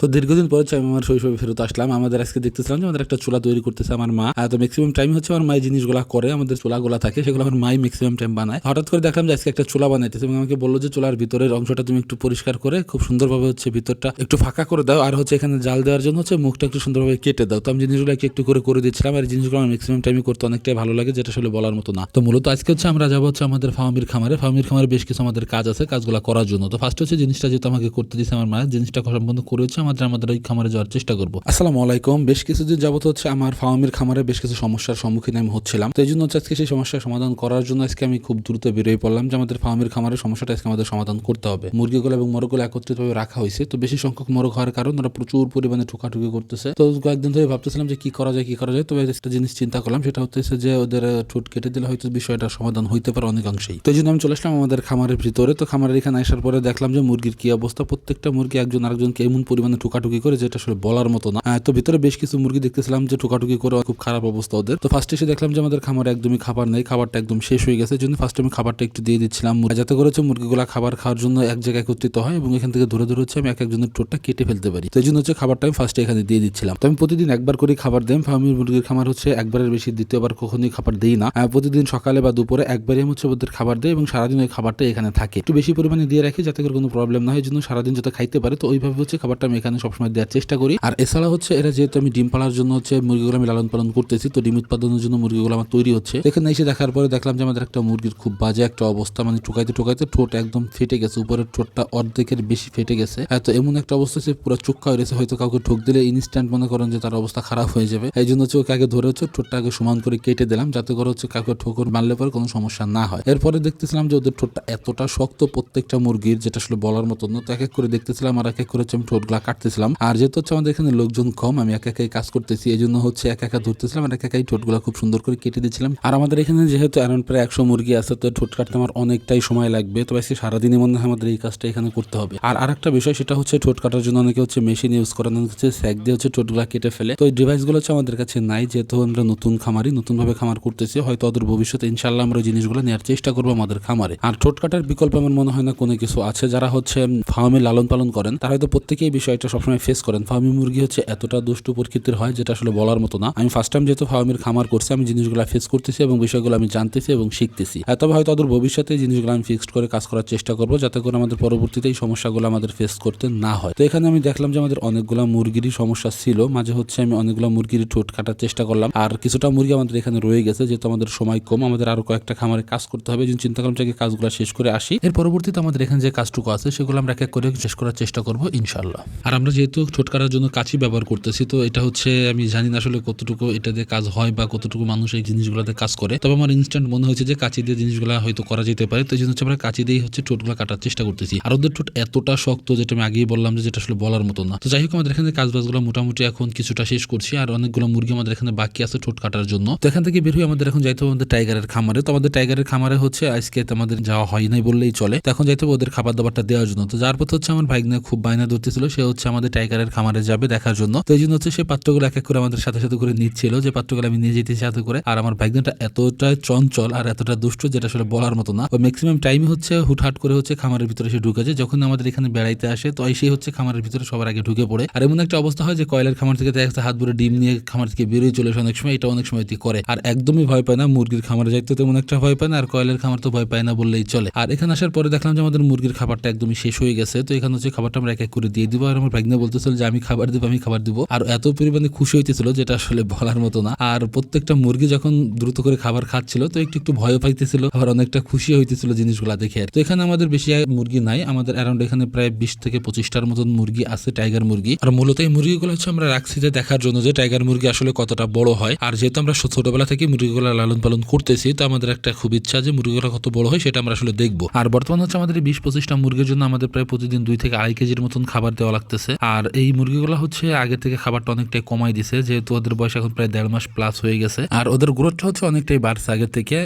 তো দীর্ঘদিন পরে আমি আমার শৈশবে ফেরত আসলাম। আমাদের আজকে দেখতেছিলাম যে আমাদের একটা চুলা তৈরি করতেছে আমার মা। তো ম্যাক্সিমাম টাইম হচ্ছে আমার মাই জিনিসগুলো করে, আমাদের চুলাগুলো থাকে, সেগুলো আমার মাই ম্যাক্সিমাম টাইম বানায়। হঠাৎ করে দেখলাম যে আজকে একটা চুলা বানাইতেছে এবং আমাকে বলল যে, চুলার ভিতরের অংশটা তুমি একটু পরিষ্কার করে, খুব সুন্দরভাবে হচ্ছে ভিতরটা একটু ফাঁকা করে দাও। আর হচ্ছে এখানে জাল দেওয়ার জন্য হচ্ছে মুখটা একটু সুন্দরভাবে কেটে দাও। তো আমি জিনিসগুলো একটু করে করে দিচ্ছিলাম আর জিনিসগুলো আমার ম্যাক্সিমাম টাইমে করতে অনেকটাই ভালো লাগে, যেটা আসলে বলার মতো না। তো মূলত আজকে হচ্ছে আমরা যাব হচ্ছে আমাদের ফার্মির খামারে। ফার্মির খামারে বেশ কিছু আমাদের কাজ আছে, কাজগুলো করার জন্য। তো ফার্স্ট হচ্ছে জিনিসটা যেহেতু আমাকে করতে দিচ্ছে আমার মা, জিনিসটা সম্বন্ধ করে হচ্ছে আমাদের আমাদের ওই খামারে যাওয়ার চেষ্টা করব। আসসালামু আলাইকুম। বেশ কিছু কিছুদিন যাবত হচ্ছে আমার ফার্মের খামারে বেশ কিছু সমস্যার সম্মুখীন আমি হচ্ছিলাম। তো এই জন্য হচ্ছে আজকে সেই সমস্যার সমাধান করার জন্য আজকে আমি খুব দ্রুত বেরোয় পড়লাম যে আমাদের ফার্মের খামারের সমস্যাটা আজকে আমাদের সমাধান করতে হবে। মুরগিগুলো এবং মোরগগুলো একত্রিতভাবে রাখা হয়েছে। তো বেশি সংখ্যক মোরগ হওয়ার কারণ ওরা প্রচুর পরিমাণে ঠোকাঠুকি করতেছে। তো কয়েকদিন ধরে ভাবতেছিলাম যে কি করা যায়, কি করা যায়। তবে একটা জিনিস চিন্তা করলাম, সেটা হচ্ছে যে ওদের ঠোঁট কেটে দিলে হয়তো বিষয়টা সমাধান হইতে পারে অনেকাংশেই। তো এই জন্য আমি চলে আসলাম আমাদের খামারের ভিতরে। তো খামারের এখানে আসার পরে দেখলাম যে মুরগির কি অবস্থা। প্রত্যেকটা মুরগি একজন আরেকজনকে এমন পরিমাণে ঠোকাঠুকি করে, যেটা আসলে বলার মতো না। তো ভিতরে বেশ কিছু মুরগি দেখতেছিলাম যে ঠোকাঠুকি করে খুব খারাপ অবস্থা ওদের। তো ফার্স্টে এসে দেখলাম যে আমাদের খামারে একদমই খাবার নেই, খাবারটা একদম শেষ হয়ে গেছে। জন্য ফার্স্টে আমি খাবারটা একটু দিয়ে দিচ্ছিলাম। যাতে করে হচ্ছে মুরগিগুলা খাবার খাওয়ার জন্য এক জায়গায় একত্রিত হয় এবং এখান থেকে ধরে ধরে হচ্ছে আমি এক একজনের টোটটা কেটে ফেলতে পারি। তো এই জন্য হচ্ছে খাবারটা আমি ফার্স্টে এখানে দিয়ে দিচ্ছিলাম। তো আমি প্রতিদিন একবার করে খাবার দেন ফার্মির মুরগির খামার হচ্ছে একবারের বেশি, দ্বিতীয়বার কখনোই খাবার দেই না। প্রতিদিন সকালে বা দুপুরে একবারই আমি হচ্ছে ওদের খাবার দেয় এবং সারাদিন ওই খাবারটা এখানে থাকে। একটু বেশি পরিমাণে দিয়ে রাখি যাতে করে কোনো প্রবলেম না হয়। জন্য সারাদিন যাতে খাইতে পারে, তো ওইভাবে হচ্ছে খাবারটা আমি এখানে সবসময় দেওয়ার চেষ্টা করি। আর এছাড়া হচ্ছে এরা যেহেতু আমি ডিম পালার জন্য হচ্ছে মুরগিগুলো আমি লালন পালন করতেছি, তো ডিম উৎপাদনের জন্য মুরগিগুলো আমার তৈরি হচ্ছে। এখানে এসে দেখার পরে দেখলাম যে আমাদের একটা মুরগির খুব বাজে একটা অবস্থা মানে টুকাইতে টুকাইতে ঠোঁট একদম ফেটে গেছে, উপরের ঠোঁটটা অর্ধেকের বেশি ফেটে গেছে। এত এমন একটা অবস্থা সে পুরো চোখা হয়ে গেছে হয়তো কাউকে ঠোক দিলে ইনস্ট্যান্ট মনে করেন যে তার অবস্থা খারাপ হয়ে যাবে। এই জন্য হচ্ছে ওকে আগে ধরে হচ্ছে ঠোঁটটা আগে সমান করে কেটে দিলাম, যাতে করে হচ্ছে কাউকে ঠোকর মারলে পরে কোনো সমস্যা না হয়। এরপরে দেখতেছিলাম যে ওদের ঠোঁটটা এতটা শক্ত প্রত্যেকটা মুরগির, যেটা আসলে বলার মতন তো এক এক করে দেখতেছিলাম আর এক এক করে হচ্ছে আমি ঠোঁটগুলা কাটতেছিলাম আর যেহেতু হচ্ছে আমাদের এখানে লোকজন কম, আমি একা একাই কাজ করতেছি এই জন্য হচ্ছে একা একা ধরতেছিলাম আর একা একাই ঠোঁটগুলা খুব সুন্দর করে কেটে দিচ্ছিলাম আর আমাদের এখানে যেহেতু অ্যারাউন্ড প্রায় একশো মুরগি আছে, তো ঠোঁট কাটতে আমার অনেকটাই সময় লাগবে। তো আজকে সারাদিনের মধ্যে আমাদের এই কাজটা এখানে করতে হবে। আর আরেকটা বিষয়, সেটা হচ্ছে ঠোঁট কাটার জন্য অনেকে হচ্ছে মেশিন ইউজ করেন হচ্ছে স্যাক দিয়ে হচ্ছে ঠোঁটগুলা কেটে ফেলে। তো এই ডিভাইসগুলো হচ্ছে আমাদের কাছে নাই, যেহেতু আমরা নতুন খামারি, নতুনভাবে খামার করতেছি। হয়তো ওদের ভবিষ্যতে ইনশাল্লাহ আমরা জিনিসগুলো নেওয়ার চেষ্টা করব আমাদের খামারে। আর ঠোঁট কাটার বিকল্প আমার মনে হয় না কোনো কিছু আছে, যারা হচ্ছে ফার্মে লালন পালন করেন, তারা হয়তো প্রত্যেকেই এই বিষয়টা সবসময় ফেস করেন। ফার্মি মুরগি হচ্ছে এতটা দুষ্টু প্রকৃতির হয় যেটা আসলে বলার মতো না। আমি ফার্স্ট টাইম যেহেতু ফার্মের খামার করছি, আমি জিনিসগুলো ফেস করতেছি এবং বিষয়গুলো আমি জানতেছি এবং শিখতেছি। তবে হয়তো ওদের ভবিষ্যতে জিনিসগুলো আমি ফিক্সড করে কাজ করার চেষ্টা করব যাতে করে আমাদের পরবর্তীতে এই সমস্যাগুলো আমাদের ফেস করতে না হয়। তো এখানে আমি দেখলাম যে আমাদের অনেকগুলো মুরগিরই সমস্যা ছিল। মাঝে হচ্ছে আমি অনেকগুলো মুরগির ঠোঁট কাটার চেষ্টা করলাম। আর কিছুটা মুরগি আমাদের এখানে রয়ে গেছে, যেহেতু আমাদের সময় কম, আমাদের আরও কয়েকটা খামারে কাজ করতে হবে। জন্য চিন্তা করলাম যে কাজগুলো শেষ করে আসি, এর পরবর্তীতে আমাদের এখানে যে কাজটুকু আছে, সেগুলো আমরা এক এক করে শেষ করার চেষ্টা করব ইনশাল্লাহ আর আমরা যেহেতু ঠোঁট কাটার জন্য কাঁচি ব্যবহার করতেছি, তো এটা হচ্ছে আমি জানি না আসলে কতটুকু এটা দিয়ে কাজ হয় বা কতটুকু মানুষ এই জিনিসগুলোতে কাজ করে। তবে আমার ইনস্ট্যান্ট মনে হয়েছে যে কাঁচি দিয়ে জিনিসগুলো হয়তো করা যেতে পারে, তো এই জন্য হচ্ছে আমরা কাঁচি দিয়েই হচ্ছে ঠোঁটগুলো কাটার চেষ্টা করতেছি। আর ওদের ঠোঁট এতটা শক্ত যেটা আমি আগেই বললাম যে যেটা আসলে বলার মতো না। তো যাই হোক, আমাদের এখানে কাজ বাজগুলো মোটামুটি এখন কিছুটা শেষ করছি, আর অনেকগুলো মুরগি আমাদের এখানে বাকি আছে ঠোঁট কাটার জন্য। তো এখান থেকে বের হয়ে আমাদের এখন যাইতে হবে আমাদের টাইগারের খামারে। তো আমাদের টাইগারের খামারে হচ্ছে আজকে আমাদের যাওয়া হয় নাই বললেই চলে। তো এখন যাইতে হবে ওদের খাবার দাবারটা দেওয়ার জন্য। তো যার পথে হচ্ছে আমার ভাইগনা খুব বায়না ধরতেছিল, সে হচ্ছে আমাদের টাইগারের খামারে যাবে দেখার জন্য। তো এই জন্য হচ্ছে সে পাত্রগুলো এক এক করে আমাদের সাথে সাথে করে নিচ্ছিল যে পাত্রগুলো আমি নিয়ে যেতে সাথে করে। আর আমার ভাইগনাটা এতটা চঞ্চল আর এতটা দুষ্ট যেটা আসলে বলার মতো না। ম্যাক্সিমাম টাইমই হচ্ছে হুটহাট করে হচ্ছে খামারের ভিতরে সে ঢুকে যায়। যখন আমাদের এখানে বেড়াইতে আসে, তো সেই হচ্ছে খামারের ভিতরে সবার আগে ঢুকে পড়ে। আর এমন একটা অবস্থা হয় যে কয়লার খামার থেকে দেখা হাত ভরে ডিম নিয়ে খামার থেকে বেরিয়ে চলে অনেক সময়। এটা অনেক সময় করে। আর একদমই ভয় পায় না, মুরগির খামারে যাইতে তেমন একটা ভয় পায় না। আর কয়লার খামার তো ভয় পায় না বললেই চলে। আর এখানে আসার পরে দেখলাম যে আমাদের মুরগির খাবারটা একদমই শেষ হয়ে গেছে। তো এখানে হচ্ছে খাবারটা আমরা এক এক করে দিয়ে দিব। আর আমার ভাগ্নে বলতেছিল যে, আমি খাবার দিব, আমি খাবার দিব। আর এত পরিমাণে খুশি হইতেছিল যেটা আসলে বলার মতো না। আর প্রত্যেকটা মুরগি যখন দ্রুত করে খাবার খাচ্ছিল, তো একটু একটু ভয় পাইতেছিল। আবার অনেকটা খুশি হইতেছিল জিনিসগুলো দেখে। তো এখানে আমাদের বেশি মুরগি নাই। আমাদের অ্যারাউন্ড এখানে প্রায় বিশ থেকে পঁচিশটার মতন মুরগি আছে টাইগার মুরগি। আর মূলত এই মুরগিগুলো হচ্ছে আমরা রাখছি যে দেখার জন্য যে টাইগার মুরগি আসলে কতটা বড় হয়। আর যেহেতু আমরা ছোটবেলা থেকে মুরগিগুলো লালন পালন করতেছি, তো আমাদের একটা খুব ইচ্ছা যে মুরগিগুলো কত বড় হয় সেটা আমরা আসলে দেখব। আর বর্তমান হচ্ছে আমাদের বিশ, পঁচিশটা মুরগির জন্য আমাদের প্রায় প্রতিদিন দুই থেকে আড়াই কেজির মতন খাবার দেওয়া লাগতেছে। আর এই মুরগিগুলো হচ্ছে আগে থেকে খাবারটা অনেকটাই কমাই দিছে, যেহেতু ওদের বয়স এখন প্রায় দেড় মাস প্লাস হয়ে গেছে। আর ওদের গ্রোথটা হচ্ছে অনেকটাই বাড়ছে আগে থেকে।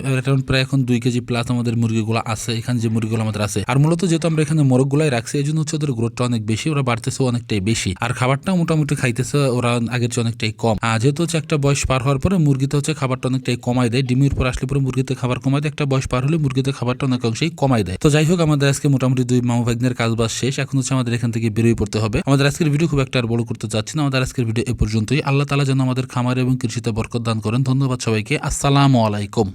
প্রায় এখন দুই কেজি প্লাস আমাদের মুরগিগুলো আছে, এখানে যে মুরগিগুলো আমাদের আছে। আর মূলত যেহেতু আমরা এখানে মোরগগুলাই রাখছি, এই জন্য হচ্ছে ওদের গ্রোথটা অনেক বেশি, ওরা বাড়তেছে অনেকটাই বেশি। আর খাবারটাও মোটামুটি খাইতেছে ওরা আগের চেয়ে অনেকটাই কম। আর যেহেতু হচ্ছে একটা বয়স পার হওয়ার পরে মুরগিতে হচ্ছে খাবারটা অনেকটাই কমাই দেয়, ডিমের পর আসলে পরে মুরগিতে খাবার কমাই দেয়, একটা বয়স পার হলে মুরগিতে খাবারটা অনেক অংশেই কমাই দেয়। তো যাই হোক, আমাদের আজকে মোটামুটি দুই মামা ভাগ্নের কাজ বাজ শেষ। এখন হচ্ছে আমাদের এখান থেকে বেরোয় পড়তে হবে। আমাদের আজকের ভিডিও খুব একটা বড় করতে চাচ্ছি না। আমাদের আজকের ভিডিও এ পর্যন্তই। আল্লাহ তালা যেন আমাদের খামার এবং কৃষিতে বরকত দান করেন। ধন্যবাদ সবাইকে। আসসালামু আলাইকুম।